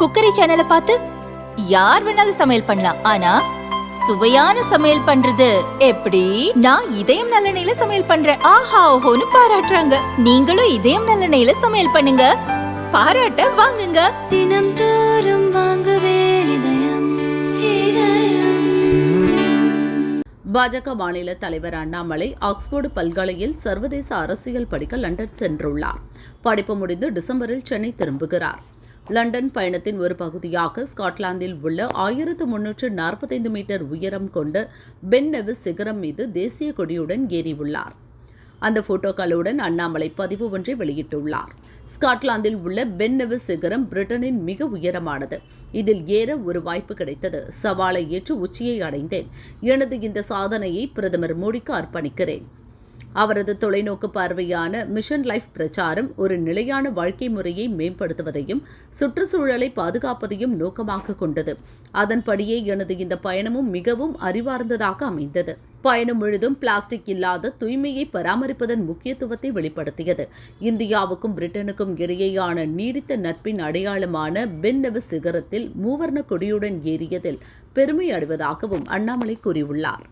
Cookery சேனலை பார்த்து யார் வேணாலும் சமையல் பண்ணலாம். ஆனா சுவையான சமையல் பண்றது எப்படி? நான் இதயம் நல்லெண்ணெயில சமையல் பண்றேன். ஆஹா ஓஹோன்னு பாராட்டுறாங்க. நீங்களும் இதயம் நல்லெண்ணெயில சமையல் பண்ணுங்க. பாராட்ட வாங்குங்க. தினம் தோறும் வாங்குவே இதயம் இதயம். பாஜக மாநில தலைவர் அண்ணாமலை ஆக்ஸ்போர்டு பல்கலையில் சர்வதேச அரசியல் படிக்க லண்டன் சென்றுள்ளார். படிப்பு முடிந்து டிசம்பரில் சென்னை திரும்புகிறார். லண்டன் பயணத்தின் ஒரு பகுதியாக ஸ்காட்லாந்தில் உள்ள ஆயிரத்து முன்னூற்று நாற்பத்தைந்து மீட்டர் உயரம் கொண்ட பென்னெவிஸ் சிகரம் மீது தேசிய கொடியுடன் ஏறியுள்ளார். அந்த போட்டோக்களுடன் அண்ணாமலை பதிவு ஒன்றை வெளியிட்டுள்ளார். ஸ்காட்லாந்தில் உள்ள பென்னெவிஸ் சிகரம் பிரிட்டனின் மிக உயரமானது. இதில் ஏற ஒரு வாய்ப்பு கிடைத்தது. சவாலை ஏற்று உச்சியை அடைந்தேன். எனது இந்த சாதனையை பிரதமர் மோடிக்கு அர்ப்பணிக்கிறேன். அவரது தொலைநோக்கு பார்வையான மிஷன் லைஃப் பிரச்சாரம் ஒரு நிலையான வாழ்க்கை முறையை மேம்படுத்துவதையும் சுற்றுச்சூழலை பாதுகாப்பதையும் நோக்கமாக கொண்டது. அதன்படியே எனது இந்த பயணமும் மிகவும் அறிவார்ந்ததாக அமைந்தது. பயணம் முழுதும் பிளாஸ்டிக் இல்லாத தூய்மையை பராமரிப்பதன் முக்கியத்துவத்தை வெளிப்படுத்தியது. இந்தியாவுக்கும் பிரிட்டனுக்கும் இடையேயான நீடித்த நட்பின் அடையாளமான பென்னவு சிகரத்தில் மூவர்ண கொடியுடன் ஏறியதில் பெருமை அடைவதாகவும் அண்ணாமலை கூறியுள்ளார்.